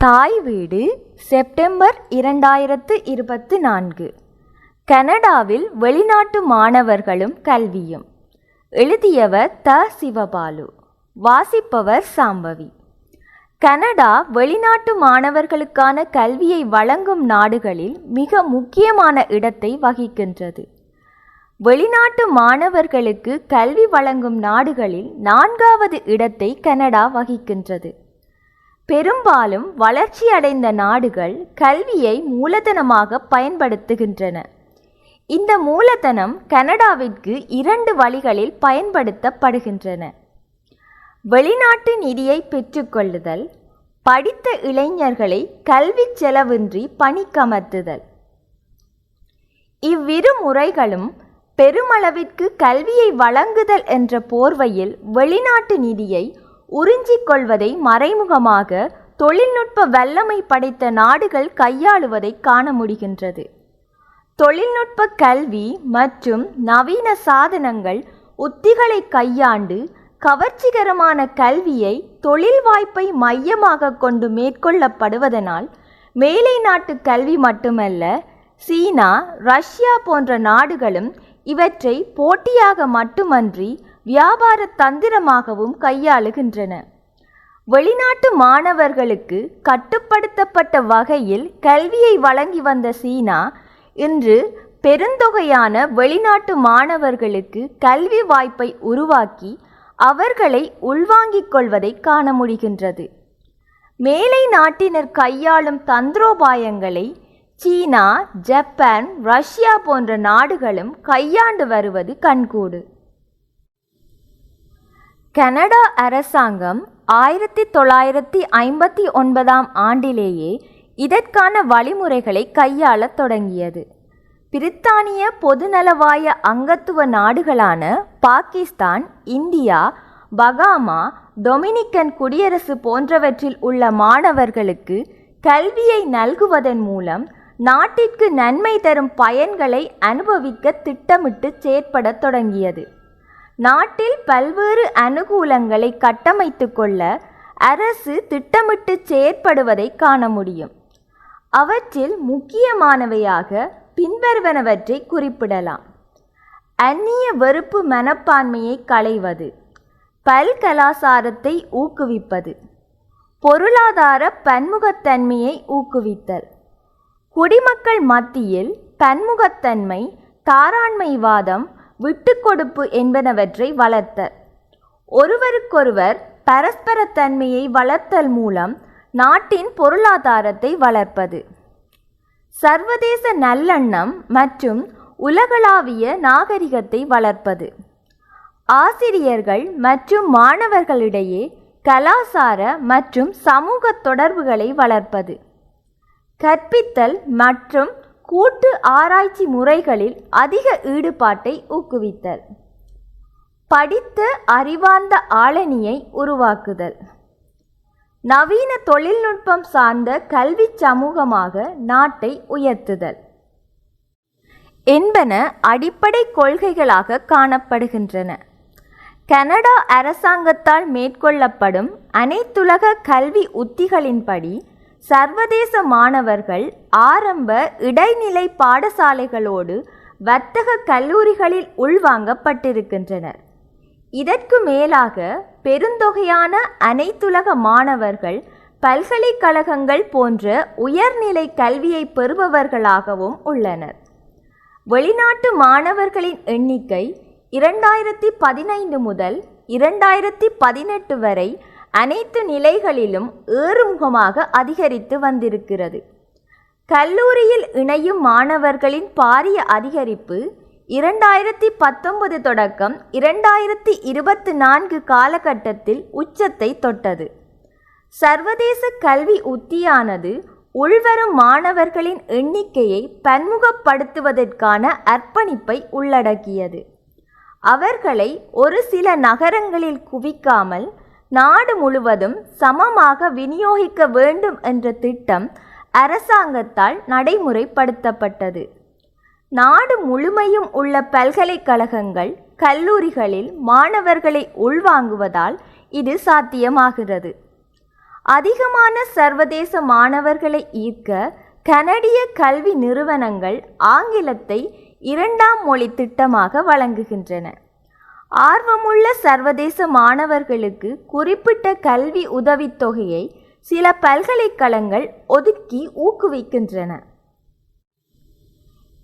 தாய் வீடு செப்டம்பர் இரண்டாயிரத்து இருபத்து நான்கு. கனடாவில் வெளிநாட்டு மாணவர்களும் கல்வியும். எழுதியவர் த. சிவபாலு. வாசிப்பவர் சாம்பவி. கனடா வெளிநாட்டு மாணவர்களுக்கான கல்வியை வழங்கும் நாடுகளில் மிக முக்கியமான இடத்தை வகிக்கின்றது. வெளிநாட்டு மாணவர்களுக்கு கல்வி வழங்கும் நாடுகளில் நான்காவது இடத்தை கனடா வகிக்கின்றது. பெரும்பாலும் வளர்ச்சியடைந்த நாடுகள் கல்வியை மூலதனமாக பயன்படுத்துகின்றன. இந்த மூலதனம் கனடாவிற்கு இரண்டு வழிகளில் பயன்படுத்தப்படுகின்றன. வெளிநாட்டு நிதியை பெற்றுக்கொள்ளுதல் படித்த இளைஞர்களை கல்வி செலவின்றி பணிக்கமர்த்துதல். இவ்விரு முறைகளும் பெருமளவிற்கு கல்வியை வழங்குதல் என்ற போர்வையில் வெளிநாட்டு நிதியை உறிஞ்சிக் கொள்வதை மறைமுகமாக தொழில்நுட்ப வல்லமை படைத்த நாடுகள் கையாளுவதை காண முடிகின்றது. தொழில்நுட்ப கல்வி மற்றும் நவீன சாதனங்கள் உத்திகளை கையாண்டு கவர்ச்சிகரமான கல்வியை தொழில் வாய்ப்பை மையமாக கொண்டு மேற்கொள்ளப்படுவதனால் மேலை நாட்டு கல்வி மட்டுமல்ல சீனா ரஷ்யா போன்ற நாடுகளும் இவற்றை போட்டியாக மட்டுமன்றி வியாபார தந்திரமாகவும் கையாளுகின்றன. வெளிநாட்டு மாணவர்களுக்கு கட்டுப்படுத்தப்பட்ட வகையில் கல்வியை வழங்கி வந்த சீனா இன்று பெருந்தொகையான வெளிநாட்டு மாணவர்களுக்கு கல்வி வாய்ப்பை உருவாக்கி அவர்களை உள்வாங்கிக் கொள்வதை காண முடிகின்றது. மேலை நாட்டினர் கையாளும் தந்திரோபாயங்களை சீனா ஜப்பான் ரஷ்யா போன்ற நாடுகளும் கையாண்டு வருவது கண்கூடு. கனடா அரசாங்கம் ஆயிரத்தி தொள்ளாயிரத்தி ஐம்பத்தி ஒன்பதாம் ஆண்டிலேயே இதற்கான வழிமுறைகளை கையாளத் தொடங்கியது. பிரித்தானிய பொதுநலவாய அங்கத்துவ நாடுகளான பாகிஸ்தான் இந்தியா பகாமா டொமினிக்கன் குடியரசு போன்றவற்றில் உள்ள மாணவர்களுக்கு கல்வியை நல்குவதன் மூலம் நாட்டிற்கு நன்மை தரும் பயன்களை அனுபவிக்க திட்டமிட்டு செயற்படத் தொடங்கியது. நாட்டில் பல்வேறு அனுகூலங்களை கட்டமைத்து கொள்ள அரசு திட்டமிட்டு செயற்படுவதை காண முடியும். அவற்றில் முக்கியமானவையாக பின்வருவனவற்றை குறிப்பிடலாம். அந்நிய வெறுப்பு மனப்பான்மையை களைவது பல்கலாசாரத்தை ஊக்குவிப்பது பொருளாதார பன்முகத்தன்மையை ஊக்குவித்தல். குடிமக்கள் மத்தியில் பன்முகத்தன்மை தாராண்மைவாதம் விட்டுக்கொடுப்பு என்பனவற்றை வளர்த்தல். ஒருவருக்கொருவர் பரஸ்பரத்தன்மையை வளர்த்தல் மூலம் நாட்டின் பொருளாதாரத்தை வளர்ப்பது. சர்வதேச நல்லெண்ணம் மற்றும் உலகளாவிய நாகரிகத்தை வளர்ப்பது. ஆசிரியர்கள் மற்றும் மாணவர்களிடையே கலாசார மற்றும் சமூக தொடர்புகளை வளர்ப்பது. கற்பித்தல் மற்றும் கூட்டு ஆராய்ச்சி முறைகளில் அதிக ஈடுபாட்டை ஊக்குவித்தல். படித்த அறிவார்ந்த ஆளணியை உருவாக்குதல். நவீன தொழில்நுட்பம் சார்ந்த கல்வி சமூகமாக நாட்டை உயர்த்துதல். என்பன அடிப்படை கொள்கைகளாக காணப்படுகின்றன. கனடா அரசாங்கத்தால் மேற்கொள்ளப்படும் அனைத்துலக கல்வி உத்திகளின்படி சர்வதேச மாணவர்கள் ஆரம்ப இடைநிலை பாடசாலைகளோடு வர்த்தக கல்லூரிகளில் உள்வாங்கப்பட்டிருக்கின்றனர். இதற்கு மேலாக பெருந்தொகையான அனைத்துலக மாணவர்கள் பல்கலைக்கழகங்கள் போன்ற உயர்நிலை கல்வியை பெறுபவர்களாகவும் உள்ளனர். வெளிநாட்டு மாணவர்களின் எண்ணிக்கை இரண்டாயிரத்தி பதினைந்து முதல் இரண்டாயிரத்தி பதினெட்டு வரை அனைத்து நிலைகளிலும் ஏறுமுகமாக அதிகரித்து வந்திருக்கிறது. கல்லூரியில் இணையும் மாணவர்களின் பாரிய அதிகரிப்பு இரண்டாயிரத்தி பத்தொன்பது தொடக்கம் இரண்டாயிரத்தி இருபத்தி நான்கு காலகட்டத்தில் உச்சத்தை தொட்டது. சர்வதேச கல்வி உத்தியானது உள்வரும் மாணவர்களின் எண்ணிக்கையை பன்முகப்படுத்துவதற்கான அர்ப்பணிப்பை உள்ளடக்கியது. அவர்களை ஒரு சில நகரங்களில் குவிக்காமல் நாடு முழுவதும் சமமாக விநியோகிக்க வேண்டும் என்ற திட்டம் அரசாங்கத்தால் நடைமுறைப்படுத்தப்பட்டது. நாடு முழுமையும் உள்ள பல்கலைக்கழகங்கள் கல்லூரிகளில் மாணவர்களை உள்வாங்குவதால் இது சாத்தியமாகிறது. அதிகமான சர்வதேச மாணவர்களை ஈர்க்க கனடிய கல்வி நிறுவனங்கள் ஆங்கிலத்தை இரண்டாம் மொழி திட்டமாக வழங்குகின்றன. ஆர்வமுள்ள சர்வதேச மாணவர்களுக்கு குறிப்பிட்ட கல்வி உதவித்தொகையை சில பல்கலைக்கழகங்கள் ஒதுக்கி ஊக்குவிக்கின்றன.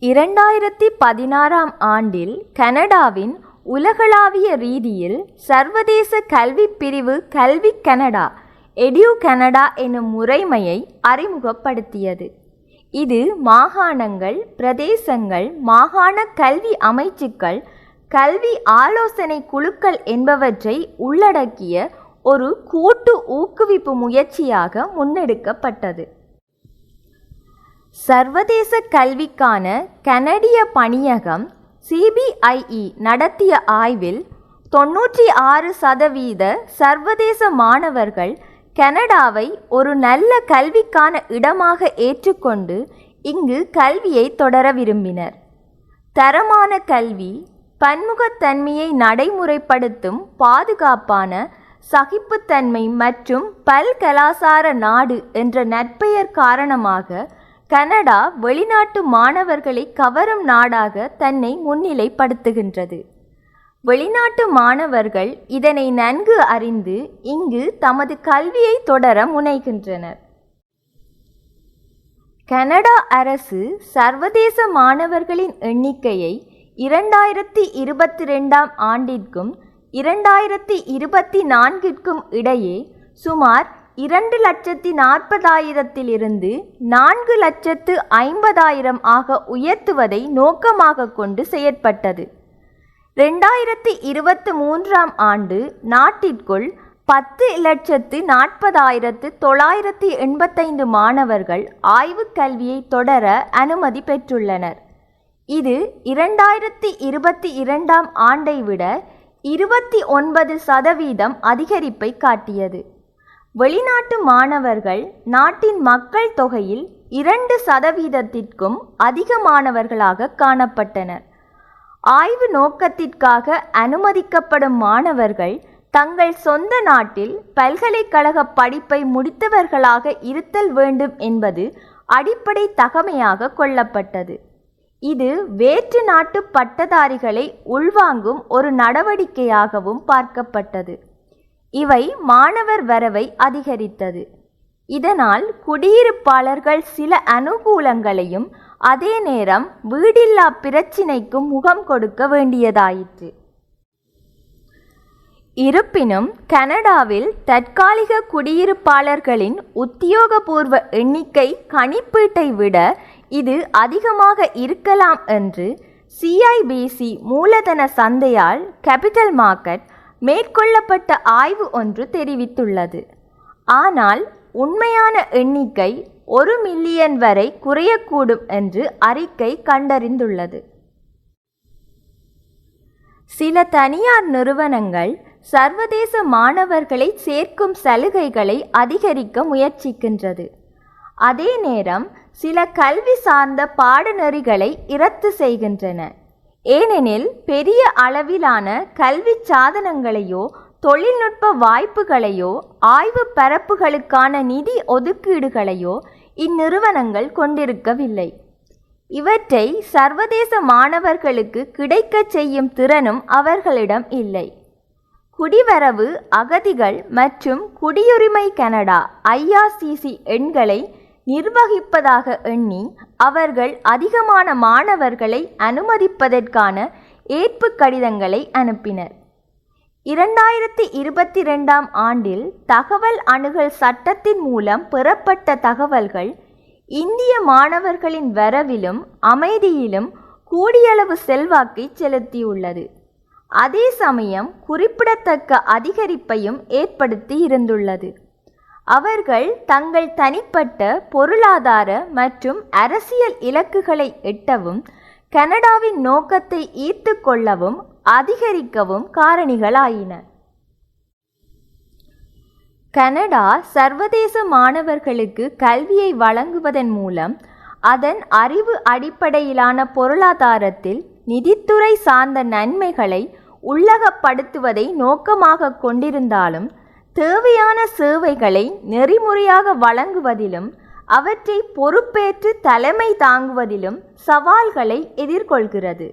இரண்டாயிரத்தி பதினாறாம் ஆண்டில் கனடாவின் உலகளாவிய ரீதியில் சர்வதேச கல்வி பிரிவு கல்வி கனடா எடியூ கனடா எனும் முறைமையை அறிமுகப்படுத்தியது. இது மாகாணங்கள் பிரதேசங்கள் மாகாண கல்வி அமைச்சுக்கள் கல்வி ஆலோசனை குழுக்கள் என்பவற்றை உள்ளடக்கிய ஒரு கூட்டு ஊக்குவிப்பு முயற்சியாக முன்னெடுக்கப்பட்டது. சர்வதேச கல்விக்கான கனடிய பணியகம் சிபிஐஇ நடத்திய ஆய்வில் தொன்னூற்றி ஆறு சதவீத சர்வதேச மாணவர்கள் கனடாவை ஒரு நல்ல கல்விக்கான இடமாக ஏற்றுக்கொண்டு இங்கு கல்வியை தொடர விரும்பினர். தரமான கல்வி பன்முகத்தன்மையை நடைமுறைப்படுத்தும் பாதுகாப்பான சகிப்புத்தன்மை மற்றும் பல்கலாசார நாடு என்ற நற்பெயர் காரணமாக கனடா வெளிநாட்டு மாணவர்களை கவரும் நாடாக தன்னை முன்னிலைப்படுத்துகின்றது. வெளிநாட்டு மாணவர்கள் இதனை நன்கு அறிந்து இங்கு தமது கல்வியை தொடர முனைகின்றனர். கனடா அரசு சர்வதேச மாணவர்களின் எண்ணிக்கையை இரண்டாயிரத்தி இருபத்தி ரெண்டாம் ஆண்டிற்கும் இரண்டாயிரத்தி இருபத்தி நான்கிற்கும் இடையே சுமார் இரண்டு லட்சத்தி நாற்பதாயிரத்திலிருந்து நான்கு லட்சத்து ஐம்பதாயிரம் ஆக உயர்த்துவதை நோக்கமாக கொண்டு செயற்பட்டது. ரெண்டாயிரத்தி இருபத்தி மூன்றாம் ஆண்டு நாட்டிற்குள் பத்து லட்சத்து நாற்பதாயிரத்து தொள்ளாயிரத்தி எண்பத்தைந்து மாணவர்கள் ஆய்வுக் கல்வியை தொடர அனுமதி பெற்றுள்ளனர். இது இரண்டாயிரத்தி இருபத்தி இரண்டாம் ஆண்டை விட இருபத்தி ஒன்பது சதவீதம் அதிகரிப்பை காட்டியது. வெளிநாட்டு மாணவர்கள் நாட்டின் மக்கள் தொகையில் இரண்டு சதவீதத்திற்கும் அதிகமானவர்களாக காணப்பட்டனர். ஆய்வு நோக்கத்திற்காக அனுமதிக்கப்படும் மாணவர்கள் தங்கள் சொந்த நாட்டில் பல்கலைக்கழக படிப்பை முடித்தவர்களாக இருத்தல் வேண்டும் என்பது அடிப்படை தகமையாக கொள்ளப்பட்டது. இது வேற்று நாட்டு பட்டதாரிகளை உள்வாங்கும் ஒரு நடவடிக்கையாகவும் பார்க்கப்பட்டது. இவை மாணவர் வரவை அதிகரித்தது. இதனால் குடியிருப்பாளர்கள் சில அனுகூலங்களையும் அதே நேரம் வீடில்லா பிரச்சினைக்கும் முகம் கொடுக்க வேண்டியதாயிற்று. இருப்பினும் கனடாவில் தற்காலிக குடியிருப்பாளர்களின் உத்தியோகபூர்வ எண்ணிக்கை கணிப்பீட்டை விட இது அதிகமாக இருக்கலாம் என்று சிஐபிசி மூலதன சந்தையால் கேபிட்டல் மார்க்கெட் மேற்கொள்ளப்பட்ட ஆய்வு ஒன்று தெரிவித்துள்ளது. ஆனால் உண்மையான எண்ணிக்கை ஒரு மில்லியன் வரை குறையக்கூடும் என்று அறிக்கை கண்டறிந்துள்ளது. சில தனியார் நிறுவனங்கள் சர்வதேச மாணவர்களை சேர்க்கும் சலுகைகளை அதிகரிக்க முயற்சிக்கின்றது. அதே நேரம் சில கல்வி சார்ந்த பாடநெறிகளை இரத்து செய்கின்றன. ஏனெனில் பெரிய அளவிலான கல்வி சாதனங்களையோ தொழில்நுட்ப வாய்ப்புகளையோ ஆய்வு பரப்புகளுக்கான நிதி ஒதுக்கீடுகளையோ இந்நிறுவனங்கள் கொண்டிருக்கவில்லை. இவற்றை சர்வதேச மாணவர்களுக்கு கிடைக்கச் செய்யும் திறனும் அவர்களிடம் இல்லை. குடிவரவு அகதிகள் மற்றும் குடியுரிமை கனடா ஐஆர்சிசி எண்களை நிர்வகிப்பதாக எண்ணி அவர்கள் அதிகமான மாணவர்களை அனுமதிப்பதற்கான ஏற்பு கடிதங்களை அனுப்பினர். இரண்டாயிரத்தி இருபத்தி ரெண்டாம் ஆண்டில் தகவல் அணுகல் சட்டத்தின் மூலம் பெறப்பட்ட தகவல்கள் இந்திய மாணவர்களின் வரவிலும் அமைதியிலும் கூடியளவு செல்வாக்கை செலுத்தியுள்ளது. அதே சமயம் குறிப்பிடத்தக்க அதிகரிப்பையும் ஏற்படுத்தி இருந்துள்ளது. அவர்கள் தங்கள் தனிப்பட்ட பொருளாதார மற்றும் அரசியல் இலக்குகளை எட்டவும் கனடாவின் நோக்கத்தை ஈர்த்து கொள்ளவும் அதிகரிக்கவும் காரணிகளாயின. கனடா சர்வதேச மாணவர்களுக்கு கல்வியை வழங்குவதன் மூலம் அதன் அறிவு அடிப்படையிலான பொருளாதாரத்தில் நிதித்துறை சார்ந்த நன்மைகளை உள்ளகப்படுத்துவதை நோக்கமாக கொண்டிருந்தாலும் தேவையான சேவைகளை நெறிமுறையாக வழங்குவதிலும் அவற்றை பொறுப்பேற்று தலைமை தாங்குவதிலும் சவால்களை எதிர்கொள்கிறது.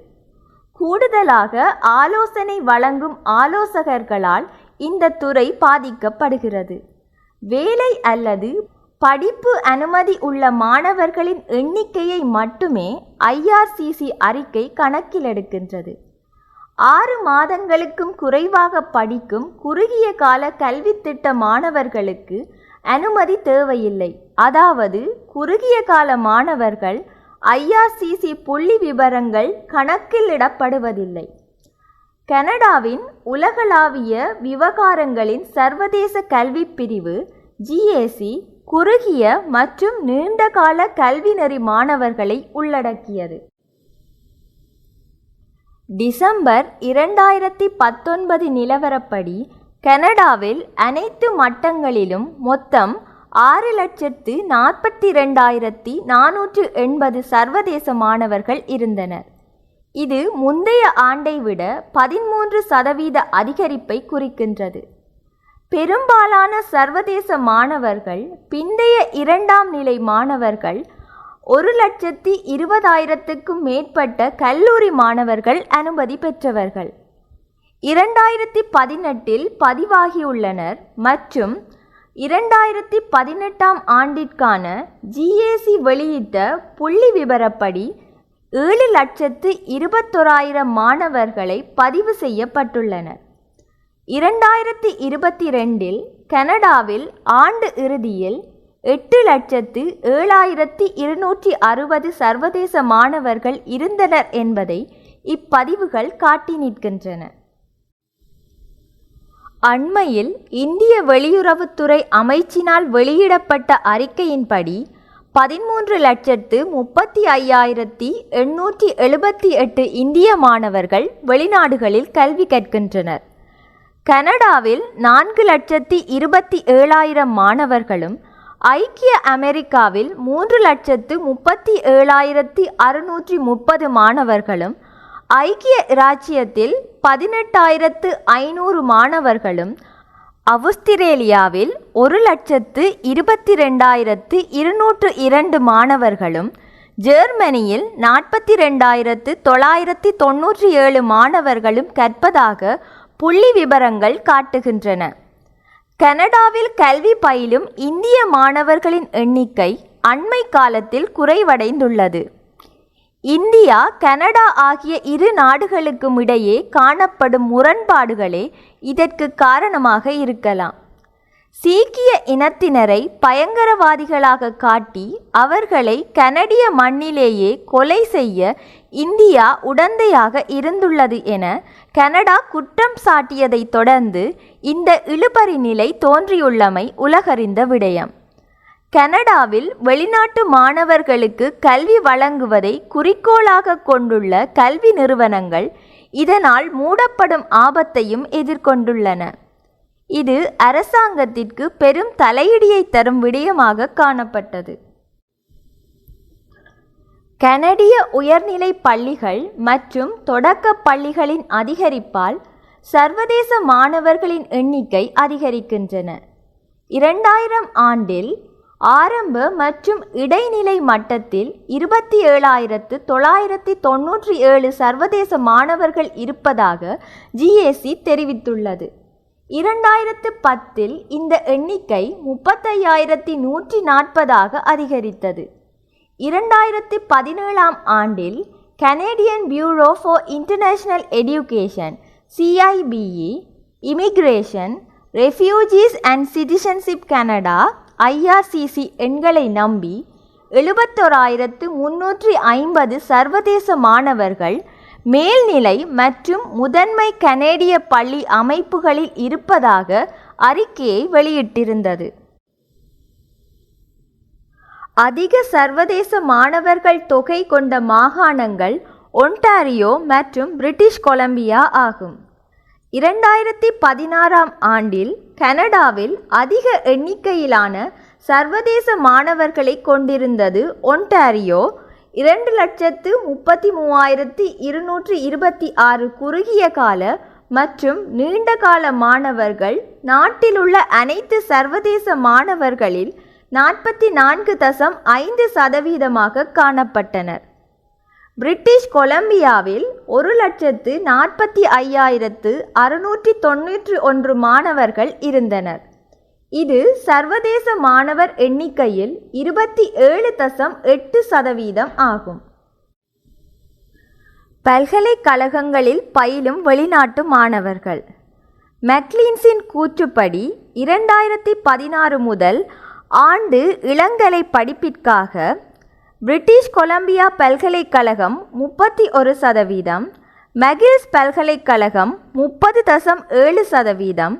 கூடுதலாக ஆலோசனை வழங்கும் ஆலோசகர்களால் இந்த துறை பாதிக்கப்படுகிறது. வேலை அல்லது படிப்பு அனுமதி உள்ள மாணவர்களின் எண்ணிக்கையை மட்டுமே ஐஆர்சிசி அறிக்கை கணக்கிலெடுக்கின்றது ஆறு மாதங்களுக்கும் குறைவாக படிக்கும் குறுகிய கால கல்வி திட்ட மாணவர்களுக்கு அனுமதி தேவையில்லை. அதாவது குறுகிய கால மாணவர்கள் ஐஆர்சிசி புள்ளி விவரங்கள் கணக்கிலிடப்படுவதில்லை. கனடாவின் உலகளாவிய விவகாரங்களின் சர்வதேச கல்வி பிரிவு ஜிஏசி குறுகிய மற்றும் நீண்டகால கல்விநெறி மாணவர்களை உள்ளடக்கியது. டிசம்பர் இரண்டாயிரத்தி பத்தொன்பது நிலவரப்படி கனடாவில் அனைத்து மட்டங்களிலும் மொத்தம் ஆறு லட்சத்து நாற்பத்தி ரெண்டாயிரத்தி நானூற்று எண்பது சர்வதேச மாணவர்கள் இருந்தனர். இது முந்தைய ஆண்டை விட பதிமூன்று சதவீத அதிகரிப்பை குறிக்கின்றது. பெரும்பாலான சர்வதேச மாணவர்கள் பிந்தைய இரண்டாம் நிலை மாணவர்கள் ஒரு லட்சத்தி இருபதாயிரத்துக்கும் மேற்பட்ட கல்லூரி மாணவர்கள் அனுமதி பெற்றவர்கள். இரண்டாயிரத்தி பதினெட்டில் பதிவாகியுள்ளனர் மற்றும் இரண்டாயிரத்தி பதினெட்டாம் ஆண்டிற்கான ஜிஏசி வெளியிட்ட புள்ளி விவரப்படி ஏழு லட்சத்து இருபத்தொராயிரம் மாணவர்களை பதிவு செய்யப்பட்டுள்ளனர். இரண்டாயிரத்தி இருபத்தி ரெண்டில் கனடாவில் ஆண்டு இறுதியில் எட்டு லட்சத்து ஏழாயிரத்தி இருநூற்றி அறுபது சர்வதேச மாணவர்கள் இருந்தனர் என்பதை இப்பதிவுகள் காட்டி நிற்கின்றன. அண்மையில் இந்திய வெளியுறவுத்துறை அமைச்சினால் வெளியிடப்பட்ட அறிக்கையின்படி பதிமூன்று லட்சத்து முப்பத்தி ஐயாயிரத்தி எண்ணூற்றி எழுபத்தி எட்டு இந்திய மாணவர்கள் வெளிநாடுகளில் கல்வி கற்கின்றனர். கனடாவில் நான்கு லட்சத்தி இருபத்தி ஏழாயிரம் மாணவர்களும் ஐக்கிய அமெரிக்காவில் மூன்று லட்சத்து முப்பத்தி ஏழாயிரத்தி அறுநூற்றி முப்பது மாணவர்களும் ஐக்கிய இராச்சியத்தில் பதினெட்டாயிரத்து ஐநூறு மாணவர்களும் அவுஸ்திரேலியாவில் ஒரு லட்சத்து இருபத்தி ரெண்டாயிரத்து இருநூற்று இரண்டு மாணவர்களும் ஜெர்மனியில் நாற்பத்தி ரெண்டாயிரத்து தொள்ளாயிரத்தி தொன்னூற்றி ஏழு மாணவர்களும் கற்பதாக புள்ளி விபரங்கள் காட்டுகின்றன. கனடாவில் கல்வி பயிலும் இந்திய மாணவர்களின் எண்ணிக்கை அண்மை காலத்தில் குறைவடைந்துள்ளது. இந்தியா கனடா ஆகிய இரு நாடுகளுக்கும் இடையே காணப்படும் முரண்பாடுகளே இதற்கு காரணமாக இருக்கலாம். சீக்கிய இனத்தினரை பயங்கரவாதிகளாக காட்டி அவர்களை கனடிய மண்ணிலேயே கொலை செய்ய இந்தியா உடந்தையாக இருந்துள்ளது என கனடா குற்றம் சாட்டியதைத் தொடர்ந்து இந்த இழுபறி நிலை தோன்றியுள்ளமை உலகறிந்த விடயம். கனடாவில் வெளிநாட்டு மாணவர்களுக்கு கல்வி வழங்குவதை குறிக்கோளாக கொண்டுள்ள கல்வி நிறுவனங்கள் இதனால் மூடப்படும் ஆபத்தையும் எதிர்கொண்டுள்ளன. இது அரசாங்கத்திற்கு பெரும் தலையிடியை தரும் விடயமாக காணப்பட்டது. கனடிய உயர்நிலை பள்ளிகள் மற்றும் தொடக்க பள்ளிகளின் அதிகரிப்பால் சர்வதேச மாணவர்களின் எண்ணிக்கை அதிகரிக்கின்றன. இரண்டாயிரம் ஆண்டில் ஆரம்ப மற்றும் இடைநிலை மட்டத்தில் இருபத்தி ஏழாயிரத்து தொள்ளாயிரத்தி தொன்னூற்றி ஏழு சர்வதேச மாணவர்கள் இருப்பதாக ஜிஏசி தெரிவித்துள்ளது. இரண்டாயிரத்து பத்தில் இந்த எண்ணிக்கை முப்பத்தையாயிரத்தி நூற்றி நாற்பதாக அதிகரித்தது. இரண்டாயிரத்தி பதினேழாம் ஆண்டில் Canadian bureau for international education CIBE immigration refugees and citizenship Canada IRCC எண்களை நம்பி எழுபத்தோராயிரத்து முன்னூற்றி ஐம்பது சர்வதேச மாணவர்கள் மேல்நிலை மற்றும் முதன்மை கனேடிய பள்ளி அமைப்புகளில் இருப்பதாக அறிக்கையை வெளியிட்டிருந்தது. அதிக சர்வதேச மாணவர்கள் தொகை கொண்ட மாகாணங்கள் ஒன்டாரியோ மற்றும் பிரிட்டிஷ் கொலம்பியா ஆகும். இரண்டாயிரத்தி பதினாறாம் ஆண்டில் கனடாவில் அதிக எண்ணிக்கையிலான சர்வதேச மாணவர்களை கொண்டிருந்தது ஒன்டாரியோ. இரண்டு லட்சத்து முப்பத்தி மூவாயிரத்தி இருநூற்றி இருபத்தி ஆறு குறுகிய கால மற்றும் நீண்டகால மாணவர்கள் நாட்டிலுள்ள அனைத்து சர்வதேச மாணவர்களில் நாற்பத்தி நான்கு தசம் ஐந்து சதவீதமாக காணப்பட்டனர். பிரிட்டிஷ் கொலம்பியாவில் ஒரு லட்சத்து நாற்பத்தி ஐயாயிரத்து அறுநூற்றி தொண்ணூற்றி ஒன்று மாணவர்கள் இருந்தனர். இது சர்வதேச மாணவர் எண்ணிக்கையில் இருபத்தி ஏழு தசம் எட்டு சதவீதம் ஆகும். பல்கலைக்கழகங்களில் பயிலும் வெளிநாட்டு மாணவர்கள். மெக்லீன்ஸின் கூற்றுப்படி இரண்டாயிரத்தி பதினாறு முதல் ஆண்டு இளங்கலை படிப்பிற்காக பிரிட்டிஷ் கொலம்பியா பல்கலைக்கழகம் முப்பத்தி ஒரு சதவீதம் மெகில்ஸ் பல்கலைக்கழகம் முப்பது தசம் ஏழு சதவீதம்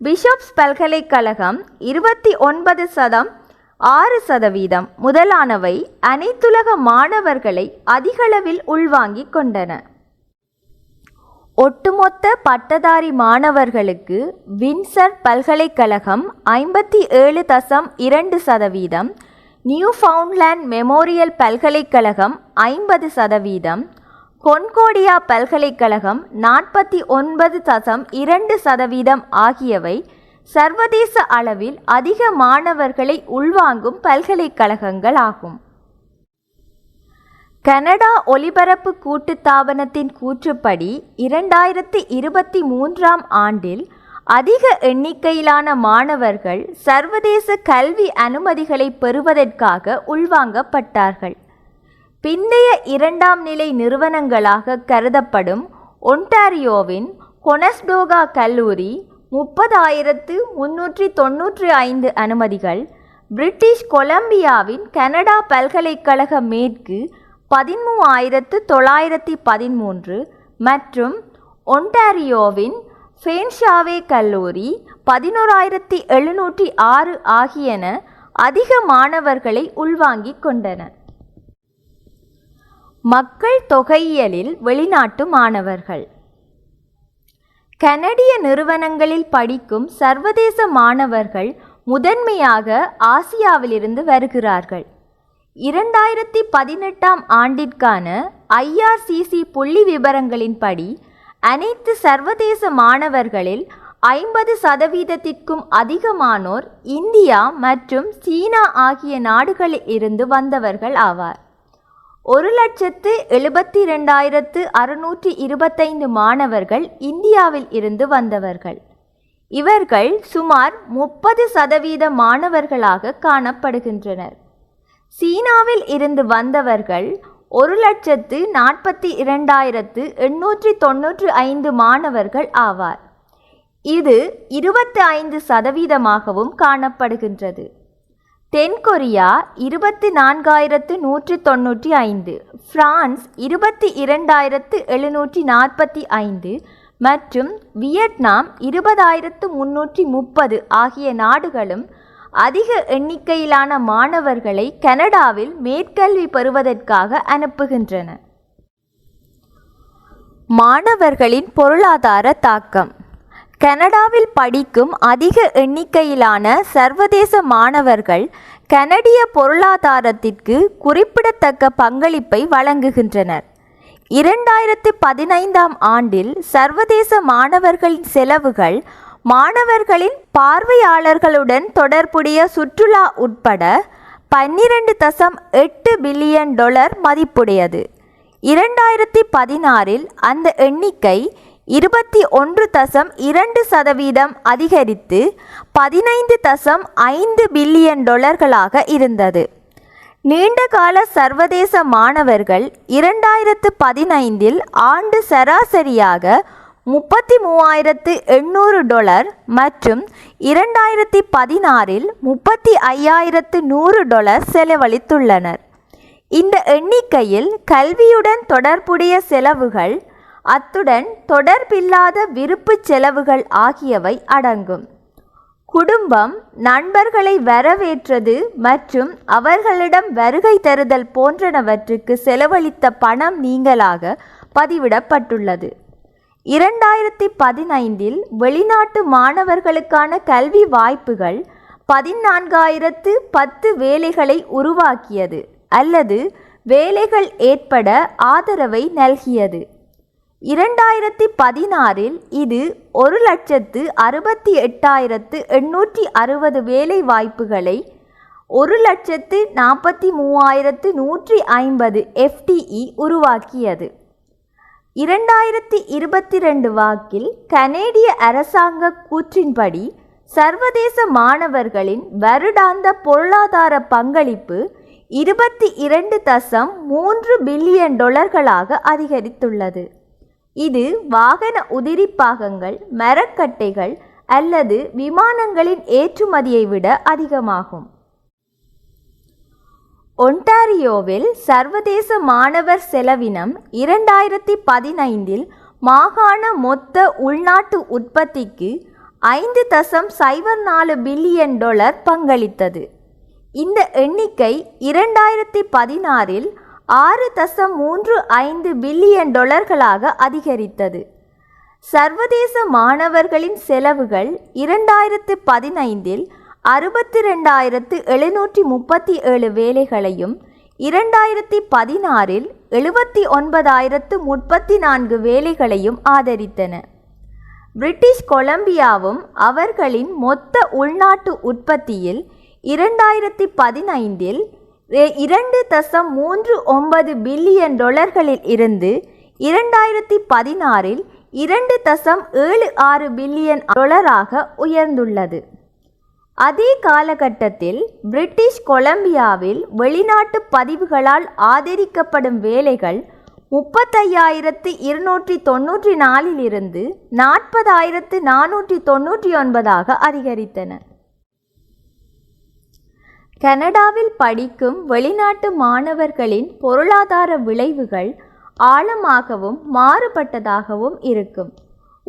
பிஷப்ஸ் பல்கலைக்கழகம் இருபத்தி ஒன்பது சதம் ஆறு சதவீதம் முதலானவை அனைத்துலக மாணவர்களை அதிகளவில் உள்வாங்கிக் கொண்டன. ஒட்டுமொத்த பட்டதாரி மாணவர்களுக்கு வின்சர் பல்கலைக்கழகம் ஐம்பத்தி ஏழு தசம் இரண்டு சதவீதம் நியூ ஃபவுண்ட்லேண்ட் மெமோரியல் பல்கலைக்கழகம் ஐம்பது சதவீதம் கொன்கோடியா பல்கலைக்கழகம் நாற்பத்தி ஒன்பது தசம் இரண்டு சதவீதம் ஆகியவை சர்வதேச அளவில் அதிக மாணவர்களை உள்வாங்கும் பல்கலைக்கழகங்கள் ஆகும் கனடா ஒலிபரப்பு கூட்டுத்தாபனத்தின் கூற்றுப்படி இரண்டாயிரத்தி இருபத்தி மூன்றாம் ஆண்டில் அதிக எண்ணிக்கையிலான மாணவர்கள் சர்வதேச கல்வி அனுமதிகளை பெறுவதற்காக உள்வாங்கப்பட்டார்கள். பிந்தைய இரண்டாம் நிலை நிறுவனங்களாக கருதப்படும் ஒன்டாரியோவின் கொனஸ்டோகா கல்லூரி முப்பதாயிரத்து முன்னூற்றி தொன்னூற்றி ஐந்து அனுமதிகள் பிரிட்டிஷ் கொலம்பியாவின் கனடா பல்கலைக்கழக மேற்கு பதிமூவாயிரத்து தொள்ளாயிரத்தி பதிமூன்று மற்றும் ஒன்டாரியோவின் ஃபேன்ஷாவே கல்லூரி பதினோராயிரத்தி எழுநூற்றி ஆறு ஆகியன அதிக மாணவர்களை உள்வாங்கிக் கொண்டன. மக்கள் தொகையியலில் வெளிநாட்டு மாணவர்கள். கனடிய நிறுவனங்களில் படிக்கும் சர்வதேச மாணவர்கள் முதன்மையாக ஆசியாவிலிருந்து வருகிறார்கள். இரண்டாயிரத்தி பதினெட்டாம் ஆண்டிற்கான ஐஆர்சிசி புள்ளி விவரங்களின்படி அனைத்து சர்வதேச மாணவர்களில் ஐம்பது சதவீதத்திற்கும் அதிகமானோர் இந்தியா மற்றும் சீனா ஆகிய நாடுகளில் இருந்து வந்தவர்கள் ஆவார். ஒரு லட்சத்து எழுபத்தி ரெண்டாயிரத்து அறுநூற்றி இருபத்தைந்து மாணவர்கள் இந்தியாவில் இருந்து வந்தவர்கள். இவர்கள் சுமார் முப்பது சதவீத மாணவர்களாக காணப்படுகின்றனர். சீனாவில் இருந்து வந்தவர்கள் ஒரு லட்சத்து நாற்பத்தி இரண்டாயிரத்து எண்ணூற்றி தொன்னூற்றி ஐந்து மாணவர்கள் ஆவார். இது இருபத்தி ஐந்து சதவீதமாகவும் காணப்படுகின்றது. தென்கொரியா இருபத்தி நான்காயிரத்து நூற்றி தொண்ணூற்றி ஐந்து பிரான்ஸ் இருபத்தி இரண்டாயிரத்து எழுநூற்றி நாற்பத்தி ஐந்து மற்றும் வியட்நாம் இருபதாயிரத்து முன்னூற்றி முப்பது ஆகிய நாடுகளும் அதிக எண்ணிக்கையிலான மாணவர்களை கனடாவில் மேற்கல்வி பெறுவதற்காக அனுப்புகின்றன. மாணவர்களின் பொருளாதார தாக்கம். கனடாவில் படிக்கும் அதிக எண்ணிக்கையிலான சர்வதேச மாணவர்கள் கனடிய பொருளாதாரத்திற்கு குறிப்பிடத்தக்க பங்களிப்பை வழங்குகின்றனர். இரண்டாயிரத்து பதினைந்தாம் ஆண்டில் சர்வதேச மாணவர்களின் செலவுகள் மாணவர்களின் பார்வையாளர்களுடன் தொடர்புடைய சுற்றுலா உட்பட பன்னிரண்டு தசம் எட்டு பில்லியன் டொலர் மதிப்புடையது. இரண்டாயிரத்தி பதினாறில் அந்த எண்ணிக்கை இருபத்தி ஒன்று தசம் இரண்டு சதவீதம் அதிகரித்து பதினைந்து தசம் ஐந்து பில்லியன் டொலர்களாக இருந்தது. நீண்டகால சர்வதேச மாணவர்கள் இரண்டாயிரத்து பதினைந்தில் ஆண்டு சராசரியாக முப்பத்தி மூவாயிரத்து எண்ணூறு டொலர் மற்றும் இரண்டாயிரத்தி பதினாறில் முப்பத்தி ஐயாயிரத்து நூறு டொலர் செலவழித்துள்ளனர். இந்த எண்ணிக்கையில் கல்வியுடன் தொடர்புடைய செலவுகள் அத்துடன் தொடர்பில்லாத விருப்பு செலவுகள் ஆகியவை அடங்கும். குடும்பம் நண்பர்களை வரவேற்றது மற்றும் அவர்களிடம் வருகை தருதல் போன்றனவற்றுக்கு செலவழித்த பணம் நீங்களாக பதிவிடப்பட்டுள்ளது. இரண்டாயிரத்தி பதினைந்தில் வெளிநாட்டு மாணவர்களுக்கான கல்வி வாய்ப்புகள் பதினான்காயிரத்து பத்து வேலைகளை உருவாக்கியது அல்லது வேலைகள் ஏற்பட ஆதரவை நல்கியது. இரண்டாயிரத்தி பதினாறில் இது ஒரு லட்சத்து அறுபத்தி எட்டாயிரத்து எண்ணூற்றி அறுபது வேலை வாய்ப்புகளை ஒரு லட்சத்து நாற்பத்தி மூவாயிரத்து நூற்றி ஐம்பது எஃப்டிஇ உருவாக்கியது. இரண்டாயிரத்தி இருபத்தி ரெண்டு வாக்கில் கனேடிய அரசாங்க கூற்றின்படி சர்வதேச மாணவர்களின் வருடாந்த பொருளாதார பங்களிப்பு இருபத்தி இரண்டு தசம் மூன்று பில்லியன் டொலர்களாக அதிகரித்துள்ளது. இது வாகன உதிரி பாகங்கள் மரக்கட்டைகள் அல்லது விமானங்களின் ஏற்றுமதியை விட அதிகமாகும். ஒன்டாரியோவில் சர்வதேச மாணவர் செலவினம் இரண்டாயிரத்தி பதினைந்தில் மாகாண மொத்த உள்நாட்டு உற்பத்திக்கு ஐந்து தசம் சைபர் நாலு பில்லியன் டாலர் பங்களித்தது. இந்த எண்ணிக்கை இரண்டாயிரத்தி பதினாறில் ஆறு தசம் மூன்று ஐந்து பில்லியன் டொலர்களாக அதிகரித்தது. சர்வதேச மாணவர்களின் செலவுகள் இரண்டாயிரத்து பதினைந்தில் அறுபத்தி ரெண்டாயிரத்து எழுநூற்றி முப்பத்தி ஏழு வேலைகளையும் இரண்டாயிரத்தி பதினாறில் எழுபத்தி ஒன்பதாயிரத்து முப்பத்தி நான்கு வேலைகளையும் ஆதரித்தன. பிரிட்டிஷ் கொலம்பியாவும் அவர்களின் மொத்த உள்நாட்டு உற்பத்தியில் இரண்டாயிரத்தி பதினைந்தில் இரண்டு தசம் மூன்று ஒன்பது பில்லியன் டொலர்களில் இருந்து இரண்டாயிரத்தி பதினாறில் இரண்டு தசம் ஏழு ஆறு பில்லியன் டொலராக உயர்ந்துள்ளது. அதே காலகட்டத்தில் பிரிட்டிஷ் கொலம்பியாவில் வெளிநாட்டு பதிவுகளால் ஆதரிக்கப்படும் வேலைகள் முப்பத்தையாயிரத்து இருநூற்றி தொன்னூற்றி நாலிலிருந்து நாற்பதாயிரத்து நானூற்றி தொன்னூற்றி ஒன்பதாக அதிகரித்தன. கனடாவில் படிக்கும் வெளிநாட்டு மாணவர்களின் பொருளாதார விளைவுகள் ஆழமாகவும் மாறுபட்டதாகவும் இருக்கும்.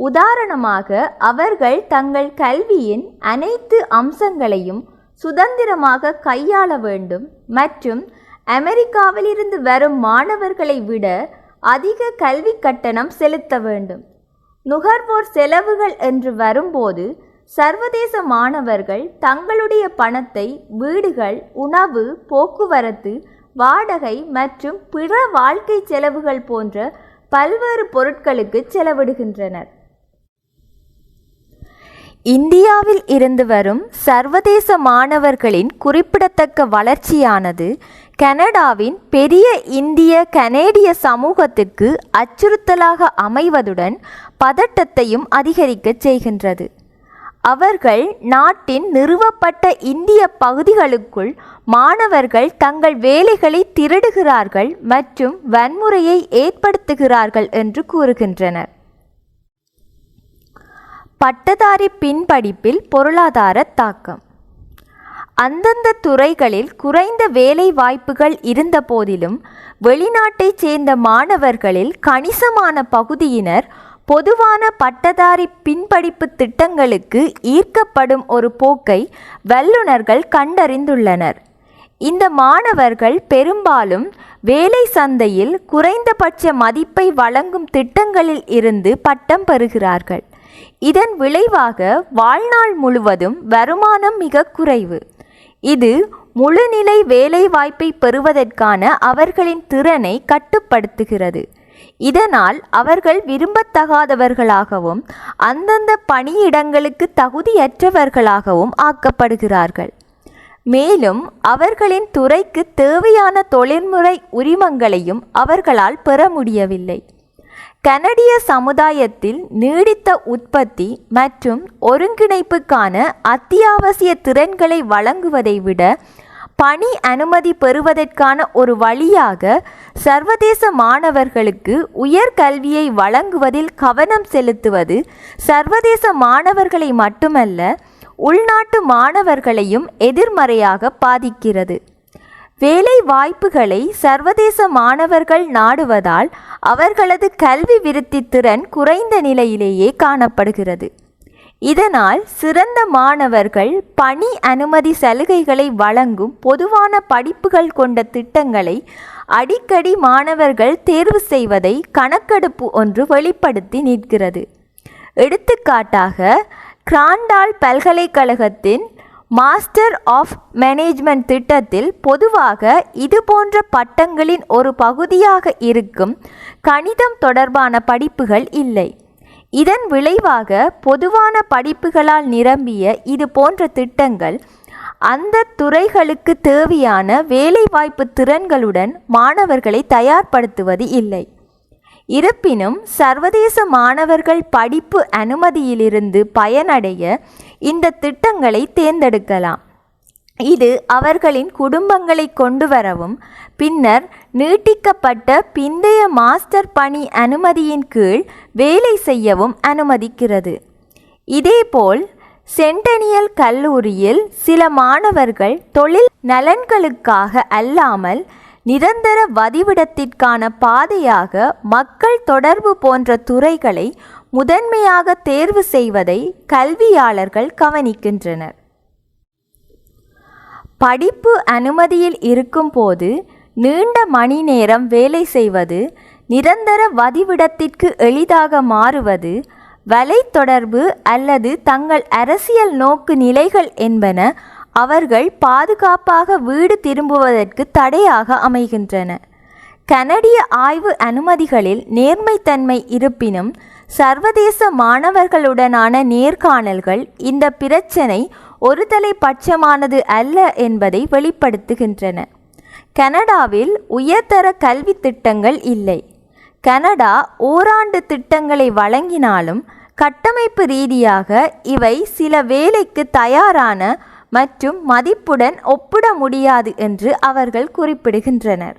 உதாரணமாக அவர்கள் தங்கள் கல்வியின் அனைத்து அம்சங்களையும் சுதந்திரமாக கையாள வேண்டும். மற்றும் அமெரிக்காவிலிருந்து வரும் மாணவர்களை விட அதிக கல்வி கட்டணம் செலுத்த வேண்டும். நுகர்வோர் செலவுகள் என்று வரும்போது சர்வதேச மாணவர்கள் தங்களுடைய பணத்தை வீடுகள் உணவு போக்குவரத்து வாடகை மற்றும் பிற வாழ்க்கை செலவுகள் போன்ற பல்வேறு பொருட்களுக்கு செலவிடுகின்றனர். இந்தியாவில் இருந்து வரும் சர்வதேச மாணவர்களின் குறிப்பிடத்தக்க வளர்ச்சியானது கனடாவின் பெரிய இந்திய கனேடிய சமூகத்திற்கு அச்சுறுத்தலாக அமைவதுடன் பதட்டத்தையும் அதிகரிக்கச் செய்கின்றது. அவர்கள் நாட்டின் நிறுவப்பட்ட இந்திய பகுதிகளுக்குள் மாணவர்கள் தங்கள் வேலைகளை திருடுகிறார்கள் மற்றும் வன்முறையை ஏற்படுத்துகிறார்கள் என்று கூறுகின்றனர். பட்டதாரி பின்படிப்பில் பொருளாதார தாக்கம். அந்தந்த துறைகளில் குறைந்த வேலை வாய்ப்புகள் இருந்த போதிலும் வெளிநாட்டைச் சேர்ந்த மாணவர்களில் கணிசமான பகுதியினர் பொதுவான பட்டதாரி பின்படிப்பு திட்டங்களுக்கு ஈர்க்கப்படும் ஒரு போக்கை வல்லுநர்கள் கண்டறிந்துள்ளனர். இந்த மாணவர்கள் பெரும்பாலும் வேலை சந்தையில் குறைந்தபட்ச மதிப்பை வழங்கும் திட்டங்களில் இருந்து பட்டம் பெறுகிறார்கள். இதன் விளைவாக வாழ்நாள் முழுவதும் வருமானம் மிக குறைவு. இது முழுநிலை வேலைவாய்ப்பை பெறுவதற்கான அவர்களின் திறனை கட்டுப்படுத்துகிறது. இதனால் அவர்கள் விரும்பத்தகாதவர்களாகவும் அந்தந்த பணியிடங்களுக்கு தகுதியற்றவர்களாகவும் ஆக்கப்படுகிறார்கள். மேலும் அவர்களின் துறைக்கு தேவையான தொழில்முறை உரிமங்களையும் அவர்களால் பெற முடியவில்லை. கனடிய சமுதாயத்தில் நீடித்த உற்பத்தி மற்றும் ஒருங்கிணைப்புக்கான அத்தியாவசிய திறன்களை வழங்குவதை விட பணி அனுமதி பெறுவதற்கான ஒரு வழியாக சர்வதேச மாணவர்களுக்கு உயர்கல்வியை வழங்குவதில் கவனம் செலுத்துவது சர்வதேச மாணவர்களை மட்டுமல்ல உள்நாட்டு மாணவர்களையும் எதிர்மறையாக பாதிக்கிறது. வேலை வாய்ப்புகளை சர்வதேச மாணவர்கள் நாடுவதால் அவர்களது கல்வி விருத்தி திறன் குறைந்த நிலையிலேயே காணப்படுகிறது. இதனால் சிறந்த மாணவர்கள் பணி அனுமதி சலுகைகளை வழங்கும் பொதுவான படிப்புகள் கொண்ட திட்டங்களை அடிக்கடி மாணவர்கள் தேர்வு செய்வதை கணக்கெடுப்பு ஒன்று வெளிப்படுத்தி நிற்கிறது. எடுத்துக்காட்டாக கிராண்டால் பல்கலைக்கழகத்தின் மாஸ்டர் ஆஃப் மேனேஜ்மெண்ட் திட்டத்தில் பொதுவாக இதுபோன்ற பட்டங்களின் ஒரு பகுதியாக இருக்கும் கணிதம் தொடர்பான படிப்புகள் இல்லை. இதன் விளைவாக பொதுவான படிப்புகளால் நிரம்பிய இது போன்ற திட்டங்கள் அந்த துறைகளுக்கு தேவையான வேலைவாய்ப்பு திறன்களுடன் மாணவர்களை தயார்படுத்துவது இல்லை. இருப்பினும் சர்வதேச மாணவர்கள் படிப்பு அனுமதியிலிருந்து பயனடைய இந்த திட்டங்களை தேர்ந்தெடுக்கலாம். இது அவர்களின் குடும்பங்களை கொண்டு வரவும் பின்னர் நீட்டிக்கப்பட்ட பிந்தைய மாஸ்டர் பணி அனுமதியின் கீழ் வேலை செய்யவும் அனுமதிக்கிறது. இதேபோல் சென்டனியல் கல்லூரியில் சில மாணவர்கள் தொழில் நலன்களுக்காக அல்லாமல் நிரந்தர வதிவிடத்திற்கான பாதையாக மக்கள் தொடர்பு போன்ற துறைகளை முதன்மையாக தேர்வு செய்வதை கல்வியாளர்கள் கவனிக்கின்றனர். படிப்பு அனுமதியில் இருக்கும்போது நீண்ட மணி நேரம் வேலை செய்வது நிரந்தர வதிவிடத்திற்கு எளிதாக மாறுவது வலை தொடர்பு அல்லது தங்கள் அரசியல் நோக்கு நிலைகள் என்பன அவர்கள் பாதுகாப்பாக வீடு திரும்புவதற்கு தடையாக அமைகின்றன. கனடிய ஆய்வு அனுமதிகளில் நேர்மைத்தன்மை இருப்பினும் சர்வதேச மாணவர்களுடனான நேர்காணல்கள் இந்த பிரச்சினை ஒருதலை பட்சமானது அல்ல என்பதை வெளிப்படுத்துகின்றன. கனடாவில் உயர்தர கல்வி திட்டங்கள் இல்லை. கனடா ஓராண்டு திட்டங்களை வழங்கினாலும் கட்டமைப்பு ரீதியாக இவை சில வேலைக்கு தயாரான மற்றும் மதிப்புடன் ஒப்பிட முடியாது என்று அவர்கள் குறிப்பிடுகின்றனர்.